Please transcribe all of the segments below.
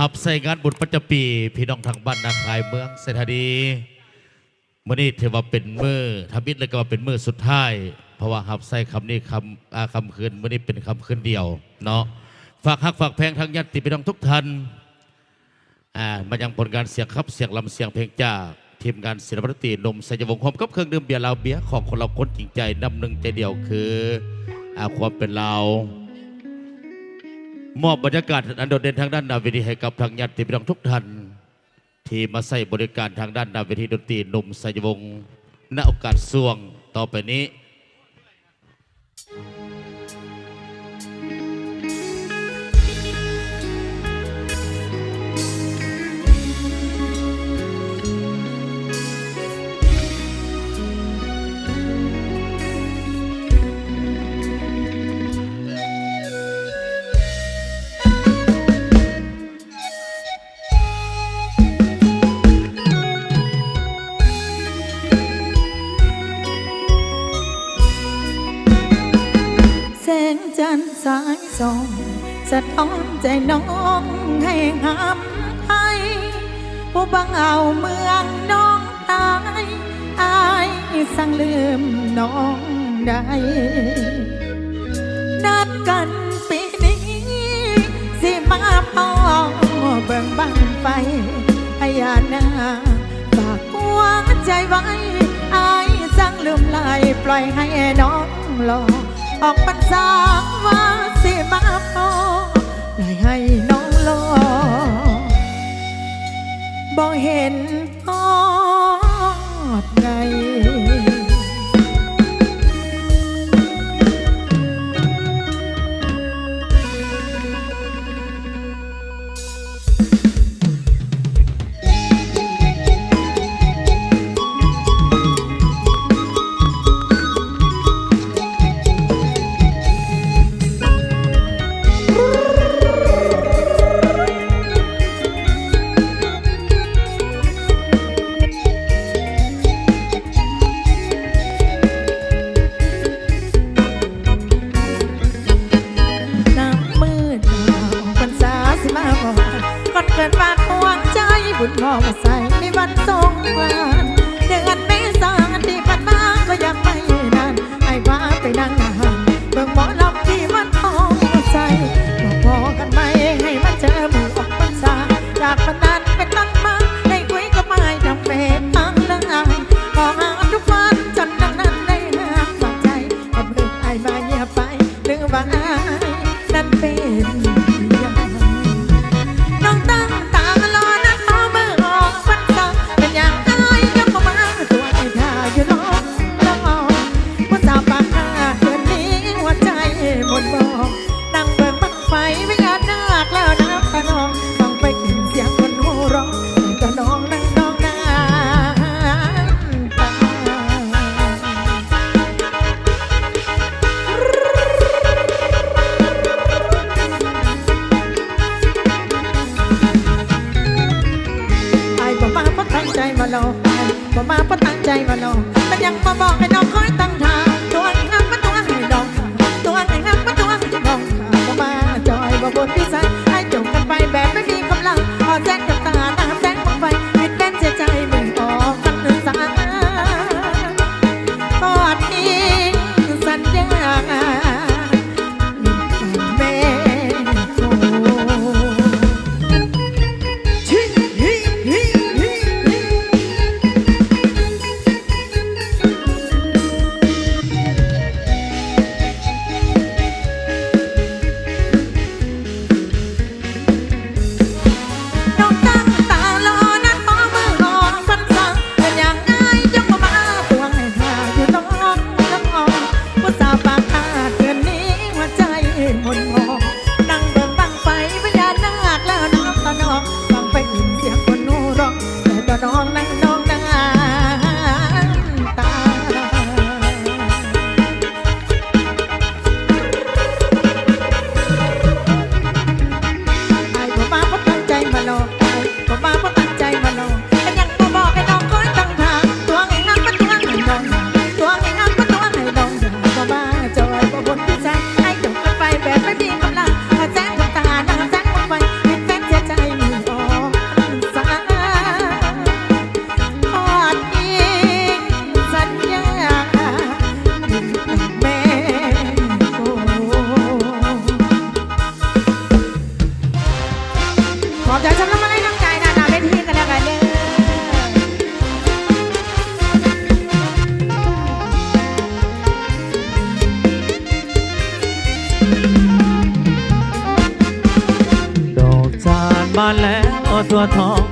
หับใส่งานบุญประจำปี พี่น้องทางบ้านนาคายเมืองเศรษฐดีมื่อนี้ถือว่าเป็นมือทำบิดแล้วก็ว่าเป็นมือสุดท้าย เพราะว่าหับใส่คำนี้คำอาคำคืนมื่อนี้เป็นคำคืนเดียวเนาะฝากฮักฝากแพงทางญาติพี่น้องทุกท่านอ่ามายังผลการเสียงครับเสียงลำเสียงเพลงจากทีมงานศิลปดนตรีหนมสยามวงศ์พร้อมกับเครื่องดื่มเบียร์ลาวเบียร์ของคนเราคนจริงใจนำหนึ่งใจเดียวคืออาความเป็นเรา มอบบรรยากาศอันโดดเด่นทางด้านดนตรีให้กับทางญาติพี่น้องทุกท่าน ที่มาใส่บริการทางด้านดนตรีดนตรีหนุ่มสยวงณโอกาสส่วงต่อไปนี้ ส่งสะท้อนใจน้องให้หำไทยผู้บังเอาเมืองน้องตายอายสั่งลืมน้องได้นัดกันปีนี้สิมาพ่อเบิ่งบ้านไฟพญานาฝากหัวใจไว้อายสั่งลืมไหลปล่อยให้น้องรอ ออกพรรษาว่าสิมาพอได้ให้น้องรอบ่เห็นพอากวันนั้นเป็นต้นมาได้คุยกับไม้ทำเป็นทั้งเรื่องอายขอหาทุกวันจนดังนั้นได้หามฝากใจอาเบิ่งไอ้มาเงียบไปหรือว่าอายนั้นเป็นย่างน้องตั้งตารอนะขอมือออกฟันตาเป็นอย่างไรยังมามาตัวไอ้ทาอยู่น้องน้องผู้สาวปากหน้าเดือนนี้หัวใจหมดบอกนั่งเบิ่งบังไฟไม่งานนาคแล้วนะ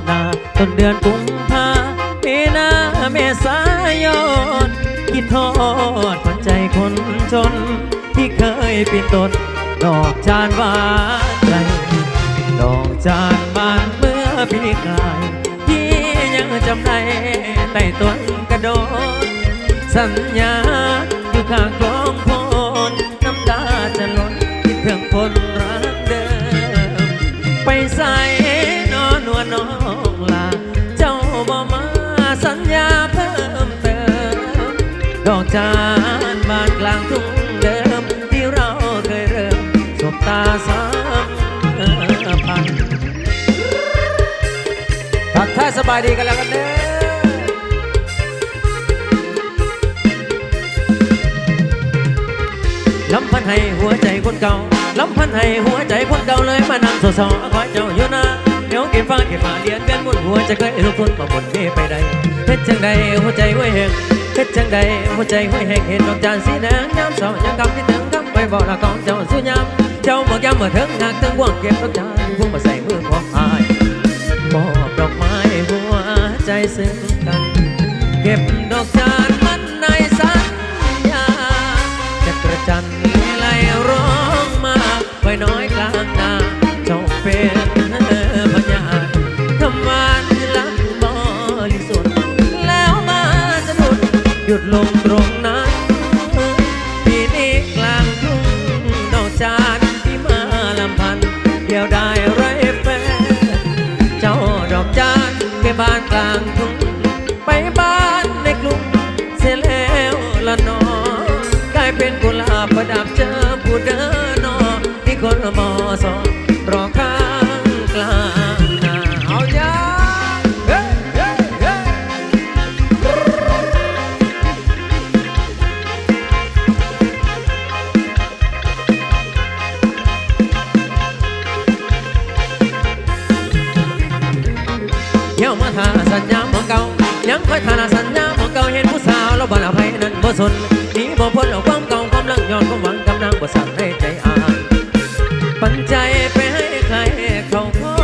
นาต้นเดือนกุมภามีนาเมษายนคิดทอดฝันใจคนจน ที่เคยปีนต้นดอกจานหวานใจดอกจานบานเมื่อปีกายที่ยังจำได้ใต้ต้นกระโดดสัญญาอยู่ข้างกองพนน้ำตาจะหล่นคิดถึงคนรักเดิม ไปใส่นอนนวลนอง อกจานบานกลางทุ่งเดิมที่เราเคยเริ่มสบตาสามพันทักทายสบายดีกันแล้วกันเด้อลำพันให้หัวใจคนเก่าลำพันให้หัวใจคนเก่าเลยมานั่งสอๆคอยเจ้าอยู่นะเดี๋ยวเก็บฟ้าเก็บฟ้าเลียนเวียนหมุนหัวจะเคยลุกทุนมาบนเมไปใดเฮ็ดจังใดหัวใจห้วยแหงเฮง ใดหัวใจห้วยแหงเห็นดอกจานสีแดงย้ำสองยังกำที่ถึงกำไปบอกละของเจ้าสุยามเจ้าบอกย้ำเมื่อถึงหากถึงว่างเก็บดอกจานพุ่งมาใส่มือของอายมอบดอกไม้หัวใจซึ้งกันเก็บดอกจานมันในสัญญาจักระจันทร์ไหลร้องมาไว้น้อย ยุดลงตรงนั้นปีนี้กลางทุ่งดอกจานที่มาลำพัน เดียวได้ไรแฟนเจ้าดอกจานแค่บ้านกลางทุ่งไปบ้านในกรุงเสียแล้วละนอกลายเป็นกุหลาบประดับเจ เก่าเห็นผู้สาวแล้วบ่ละไผนั้นบ่สนหนีบ่พ้นเอาความเก่าความลังย้อนความหวังกำลังบ่สั่นให้ใจอ่านปันใจไปให้ใครเขาคอ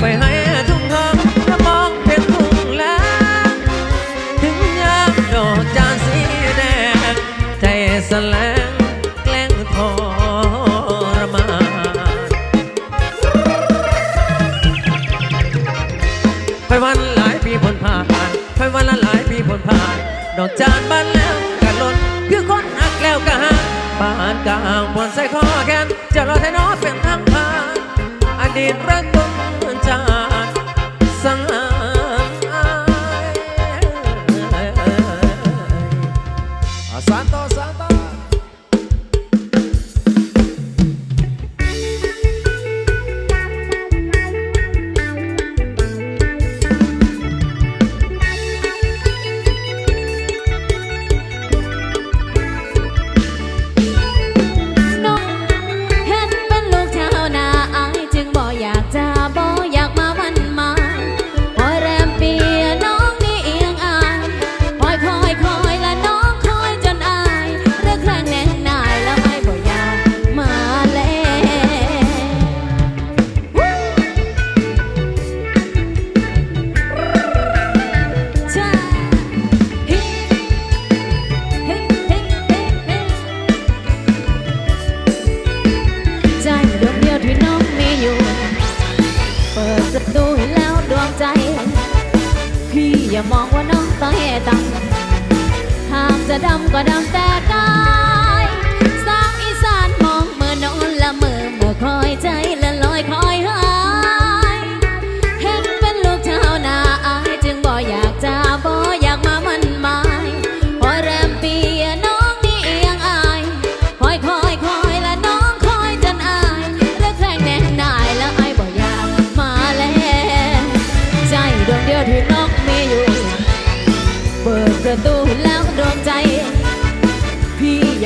ไปให้ทุ่งทองถ้ามองเป็นทุ่งแล้วถึงยามดอกจานสีแดงใจสลงแกล้งทรมานไปวันหลายปีพ้นผ่าน ไปวันละหลายปีพ้นผ่านดอกจานบานแล้วกันหล่นคือคนหักแล้วกะหักบานกลางบนใส่คอแกนจะรอให้น้อเป็นทางผ่านอดีตรัก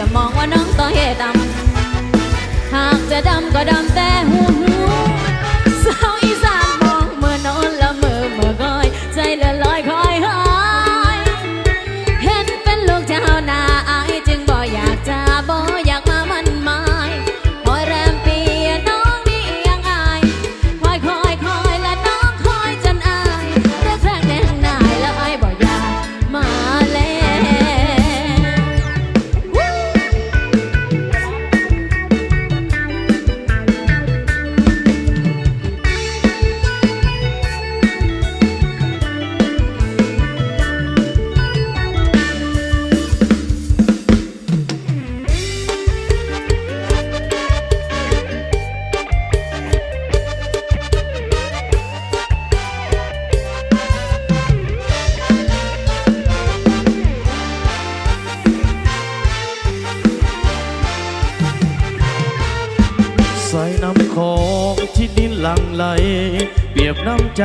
อย่ามองว่าน้องต้องเหตุดำหากจะดำก็ดำแต่หุ่น หลังไหล เปียบน้ำใจ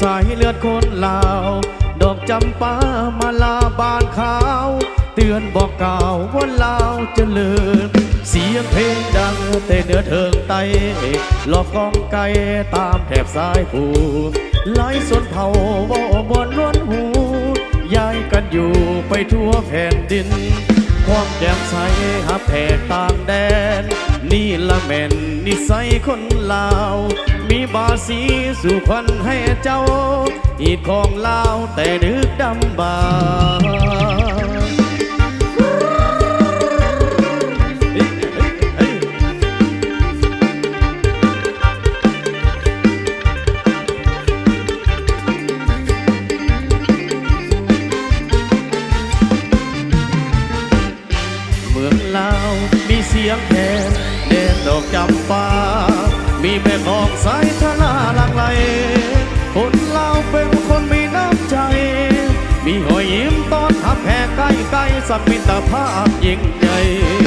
สายเลือดคนลาว ดอกจำปามาลาบานขาว เตือนบอกกล่าวว่าลาวจะเจริญเสียงเพลงดังแต่เหนือเทิงไตหลอกกองไก่ตามแถบสายผูไหลสนเผาว่าบนล้วนหูย้ายกันอยู่ไปทั่วแผ่นดิน ความแจ่มใสหาแผกต่างแดน นี่ละแม่นนิสัยคนลาว มีบาสีสู่ควันให้เจ้า อีกของลาวแต่ดึกดำบาเฮ้ยเฮ้ยเฮ้ยเมืองลาวมีเสียง แม่ของสายทนาหลังไหลคนเลาเป็นคนมีน้ำใจ มีหอยยิ้มตอนทับแพ่ใกล้ใกล้สัมมิตรภาพยิ่งใหญ่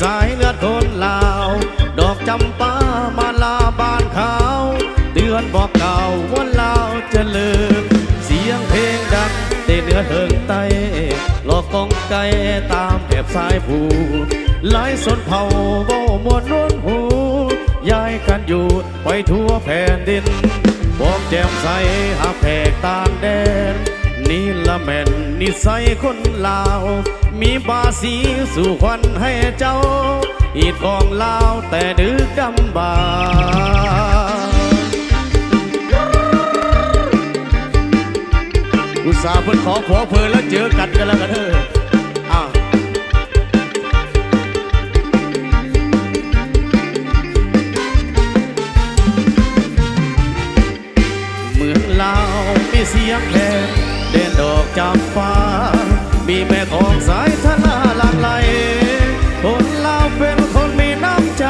สายเลือดคนลาว ดอกจำปามาลาบานขาว เตือนบอกเก่าว่าลาวจะลืมเสียงเพลงดังเตเนื้อเทิงไตหลอกกองไก่ตามแถบสายผูไหลสนเผาโบมวนนวลหูย้ายกันอยู่ไปทั่วแผ่นดินบอกแจ่มใสหาแผกต่างแดน นี่ละแม่นนิสัยคนลาว มีบาสีสู่ควันให้เจ้า อีดของลาวแต่ดึกดำบาอุตส่าห์เพิ่นขอผัวเพลินแล้วเจอกันกันแล้วกันเถอะอ้าเมืองลาวมีเสียงแคนเด่น จำฟ้า มีแม่ของสายทนาหลากไหลคนลาวเป็นคนมีน้ำใจ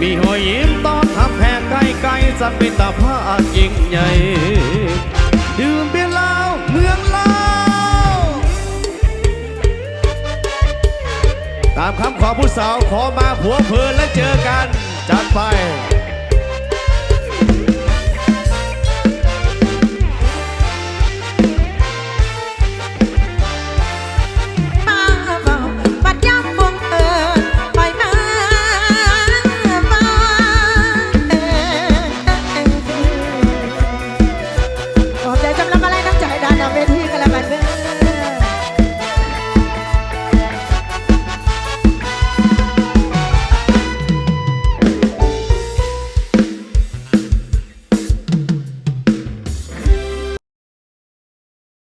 มีหอยยิ้มตอนทำแพ้ใกล้ใกลสักเป็นตาภาพยิ่งใหญ่ ดื่มเบียร์ลาวเมืองลาวตามคำขอผู้สาวขอมาผัวเพลินและเจอกันจัดไป